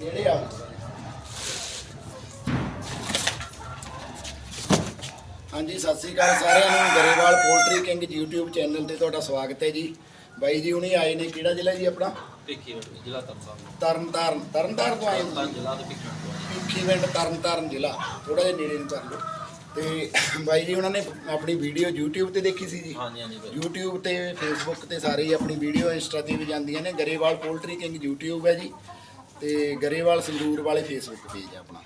ਜਿਹੜੇ ਆ। ਹਾਂਜੀ ਸਤਿ ਸ੍ਰੀ ਅਕਾਲ ਸਾਰਿਆਂ ਨੂੰ। Grewal poultry king YouTube channel ਤੇ ਤੁਹਾਡਾ ਸਵਾਗਤ ਹੈ ਜੀ। ਬਾਈ ਜੀ ਹੁਣੀ ਆਏ ਨੇ। ਕਿਹੜਾ ਜ਼ਿਲ੍ਹਾ ਜੀ ਆਪਣਾ? ਵੰਡੀ ਜ਼ਿਲ੍ਹਾ ਤਰਨਤਾਰਨ। ਤੋਂ ਆਏ ਤਰਨਤਾਰਨ ਜ਼ਿਲ੍ਹਾ ਤੇ ਥੋੜਾ ਜਿਹਾ ਨੇੜੇ ਨੂੰ ਕਰ ਲਓ। ਤੇ ਬਾਈ ਜੀ ਉਹਨਾਂ ਨੇ ਆਪਣੀ ਵੀਡੀਓ YouTube ਤੇ ਦੇਖੀ ਸੀ ਜੀ? ਹਾਂਜੀ YouTube ਤੇ Facebook ਤੇ ਸਾਰੇ ਆਪਣੀ ਵੀਡੀਓ ਇੰਸਟਾ ਤੇ ਵੀ ਜਾਂਦੀਆਂ ਨੇ। ਗਰੇਵਾਲ ਪੋਲਟਰੀ ਕਿੰਗ YouTube ਹੈ ਜੀ। ਤੇ ਗਰੇਵਾਲ ਸੰਗਰੂਰ ਵਾਲੇ ਫੇਸਬੁੱਕ ਪੇਜ ਹੈ ਆਪਣਾ।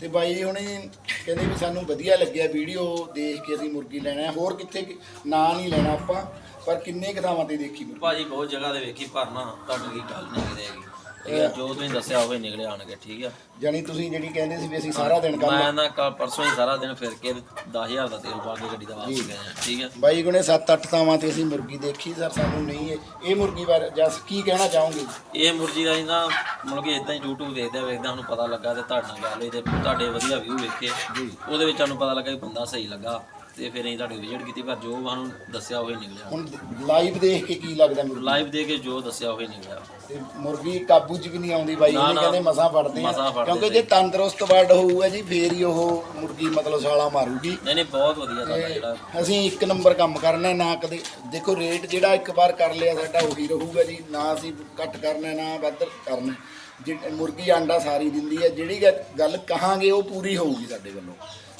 ਤੇ ਬਾਈ ਜੀ ਹੁਣੇ ਕਹਿੰਦੇ ਵੀ ਸਾਨੂੰ ਵਧੀਆ ਲੱਗਿਆ ਵੀਡੀਓ ਦੇਖ ਕੇ ਅਸੀਂ ਮੁਰਗੀ ਲੈਣਾ ਹੈ। ਹੋਰ ਕਿੱਥੇ ਕਿ- ਨਾਂ ਨਹੀਂ ਲੈਣਾ ਆਪਾਂ, ਪਰ ਕਿੰਨੇ ਕੁ ਥਾਵਾਂ ਤੇ ਦੇਖੀ ਮੁਰਗੀ? ਭਾਜੀ ਬਹੁਤ ਜਗ੍ਹਾ ਤੇ ਵੇਖੀ, ਪਰ ਨਾ ਤੁਹਾਡੀ ਗੱਲ ਨਹੀਂ ਕਿਤੇ ਹੈਗੀ। ਠੀਕ ਹੈ ਜੋ ਤੁਸੀਂ ਦੱਸਿਆ ਹੋਵੇ ਨਿਕਲੇ ਆਣਗੇ ਠੀਕ ਹੈ ਜਾਣੀ ਤੁਸੀਂ ਜਿਹੜੀ ਕਹਿੰਦੇ ਸੀ ਵੀ ਅਸੀਂ ਸਾਰਾ ਦਿਨ ਕੰਮ ਮੈਂ ਨਾ ਕੱਲ ਪਰਸੋਂ ਹੀ ਸਾਰਾ ਦਿਨ ਫਿਰ ਕੇ 10000 ਦਾ ਤੇਲ ਪਾ ਕੇ ਗੱਡੀ ਦਾ ਵਾਪਸ ਗਏ ਆ ਠੀਕ ਹੈ ਬਾਈ ਗੁਣੇ 7-8 ਥਾਵਾਂ ਤੇ ਅਸੀਂ ਮੁਰਗੀ ਦੇਖੀ ਸਰ ਸਾਨੂੰ ਨਹੀਂ ਇਹ ਇਹ ਮੁਰਗੀ ਬਾਰੇ ਜਸ ਕੀ ਕਹਿਣਾ ਚਾਹੋਗੇ? ਇਹ ਮੁਰਜੀ ਦਾ ਨਾ ਮਤਲਬ ਕਿ ਇਦਾਂ ਹੀ YouTube ਵੇਖਦੇ ਵੇਖਦੇ ਸਾਨੂੰ ਪਤਾ ਲੱਗਾ ਤੇ ਤੁਹਾਡੇ ਨਾਲ ਗੱਲ ਤੇ ਤੁਹਾਡੇ ਵਧੀਆ ਵਿਊ ਵੇਖੇ ਉਹਦੇ ਵਿੱਚ ਸਾਨੂੰ ਪਤਾ ਲੱਗਾ ਕਿ ਬੰਦਾ ਸਹੀ ਲੱਗਾ। ਤੇ ਫਿਰ ਅਸੀਂ ਤੁਹਾਡੀ ਵਿਜ਼ਿਟ ਕੀਤੀ ਪਰ ਜੋ ਸਾਨੂੰ ਦੱਸਿਆ ਉਹ ਹੀ ਨਿਕਲਿਆ। ਹੁਣ ਲਾਈਵ ਦੇਖ ਕੇ ਕੀ ਲੱਗਦਾ ਮੁਰਗੀ? ਲਾਈਵ ਦੇ ਕੇ ਜੋ ਦੱਸਿਆ ਉਹ ਹੀ ਨਿਕਲਿਆ। ਤੇ ਮੁਰਗੀ ਕਾਬੂ 'ਚ ਵੀ ਨਹੀਂ ਆਉਂਦੀ ਬਾਈ ਨਾ, ਇਹਨੇ ਨਾ। ਕਹਿੰਦੇ ਮਸਾਂ ਫੜਦੇ ਆ। ਫੜਦੇ ਕਿਉਂਕਿ। ਜੇ ਤੰਦਰੁਸਤ ਬਰਡ ਹੋਊਗਾ ਜੀ ਫੇਰ ਹੀ ਉਹ ਮੁਰਗੀ ਮਤਲਬ ਸਾਲਾ ਮਾਰੂਗੀ। ਨਹੀਂ ਨਹੀਂ ਬਹੁਤ ਵਧੀਆ ਤੁਹਾਡਾ ਜਿਹੜਾ ਅਸੀਂ ਇੱਕ ਨੰਬਰ ਕੰਮ ਕਰਨਾ ਨਾ ਕਦੇ ਦੇਖੋ ਰੇਟ ਜਿਹੜਾ ਇੱਕ ਵਾਰ ਕਰ ਲਿਆ ਸਾਡਾ ਉਹੀ ਰਹੂਗਾ ਜੀ ਨਾ ਅਸੀਂ ਘੱਟ ਕਰਨਾ ਨਾ ਵੱਧ ਕਰਨਾ। ਜੇ ਮੁਰਗੀ ਆਂਡਾ ਸਾਰੀ ਦਿੰਦੀ ਹੈ ਜਿਹੜੀ ਗੱਲ ਕਹਾਂਗੇ ਉਹ ਪੂਰੀ ਹੋਊਗੀ ਸਾਡੇ ਵੱਲੋਂ।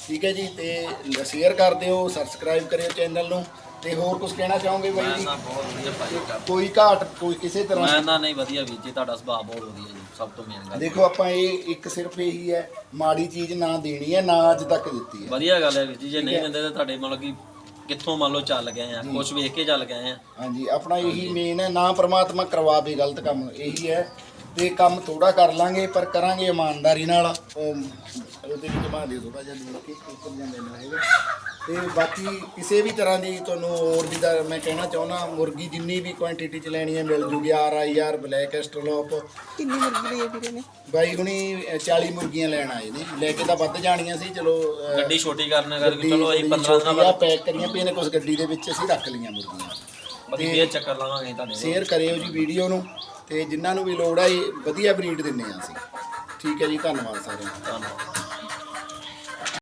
ਠੀਕ ਹੈ ਜੀ ਤੇ ਸ਼ੇਅਰ ਕਰ ਦਿਓ ਸਬਸਕ੍ਰਾਈਬ ਕਰਿਓ ਚੈਨਲ ਨੂੰ ਤੇ ਹੋਰ ਕੁਝ ਕਹਿਣਾ ਚਾਹੋਗੇ ਬਾਈ ਮੈਂ ਜੀ ਨਾ ਬਹੁਤ ਵਧੀਆ ਭਾਈ ਕੰਮ ਕੋਈ ਘਾਟ ਕੋਈ ਕਿਸੇ ਤਰ੍ਹਾਂ? ਮੈਂ ਨਾ ਨਹੀਂ ਵਧੀਆ ਵੀਰ ਜੀ ਤੁਹਾਡਾ ਸੁਭਾਅ ਬਹੁਤ ਵਧੀਆ ਜੀ ਸਭ ਤੋਂ ਮੇਨ ਗੱਲ। ਦੇਖੋ ਆਪਾਂ ਇਹ ਇੱਕ ਸਿਰਫ ਇਹੀ ਹੈ ਮਾੜੀ ਚੀਜ਼ ਨਾ ਦੇਣੀ ਹੈ ਨਾ ਅੱਜ ਤੱਕ ਦਿੱਤੀ ਹੈ। ਵਧੀਆ ਗੱਲ ਹੈ ਵੀਰ ਜੀ ਜੇ ਨਹੀਂ ਦਿੰਦੇ ਤਾਂ ਤੁਹਾਡੇ ਮਤਲਬ ਕਿ ਕਿੱਥੋਂ ਮੰਨ ਲਓ ਚੱਲ ਗਏ ਆ ਕੁਝ ਵੇਖ ਕੇ ਚੱਲ ਗਏ ਆ। ਹਾਂਜੀ ਆਪਣਾ ਇਹੀ ਮੇਨ ਹੈ ਨਾ ਪ੍ਰਮਾਤਮਾ ਕਰਵਾਵੇ ਗਲਤ ਕੰਮ ਇਹੀ ਹੈ। ਤੇ ਕੰਮ ਥੋੜਾ ਕਰ ਲਾਂਗੇ ਪਰ ਕਰਾਂਗੇ ਇਮਾਨਦਾਰੀ ਨਾਲ। ਉਹ ਉਹਦੇ ਵਿੱਚ ਬਾ ਦਿਓ ਥੋੜਾ ਜਿਹਾ ਦੇਖ ਕੇ ਉੱਪਰ ਜਾਂਦੇ ਨਾ ਹੈਗਾ। ਤੇ ਬਾਕੀ ਕਿਸੇ ਵੀ ਤਰ੍ਹਾਂ ਦੀ ਤੁਹਾਨੂੰ ਹੋਰ ਜਿੱਦਾਂ ਮੈਂ ਕਹਿਣਾ ਚਾਹੁੰਦਾ ਮੁਰਗੀ ਜਿੰਨੀ ਵੀ ਕੁਆਂਟੀਟੀ ਚ ਲੈਣੀ ਹੈ ਮਿਲ ਜੂਗੀ R I R black australorp ਕਿੰਨੀ ਮੁਰਗੀ ਲਈ ਵੀਰੇ ਨੇ? ਬਾਈ ਹੁਣੀ 40 ਮੁਰਗੀਆਂ ਲੈਣ ਆਏ ਨੇ। ਲੈ ਕੇ ਤਾਂ ਵੱਧ ਜਾਣੀਆਂ ਸੀ ਚਲੋ ਗੱਡੀ ਛੋਟੀ ਕਰਨ ਕਰਕੇ ਚਲੋ ਅਸੀਂ ਥੋੜ੍ਹੀ 15 ਦਿਨਾਂ ਬਾਅਦ ਪੈਕ ਕਰੀਆਂ ਪਈਆਂ ਨੇ ਕੁਝ ਗੱਡੀ ਦੇ ਵਿੱਚ ਅਸੀਂ ਰੱਖ ਲਈਆਂ ਮੁਰਗੀਆਂ। ਬਾਕੀ ਫੇਰ ਚੱਕਰ ਲਾਵਾਂਗੇ ਤੁਹਾਡੇ ਕੋਲ। ਸ਼ੇਅਰ ਕਰਿਓ ਜੀ ਵੀਡੀਓ ਨੂੰ ਤੇ ਜਿਨ੍ਹਾਂ ਨੂੰ ਵੀ ਲੋੜ ਇਹ ਵਧੀਆ ਬਰੀਡ ਦਿੰਨੇ ਆ ਅਸੀਂ। ਠੀਕ ਹੈ ਜੀ ਧੰਨਵਾਦ ਸਾਰਿਆਂ ਦਾ। ਧੰਨਵਾਦ।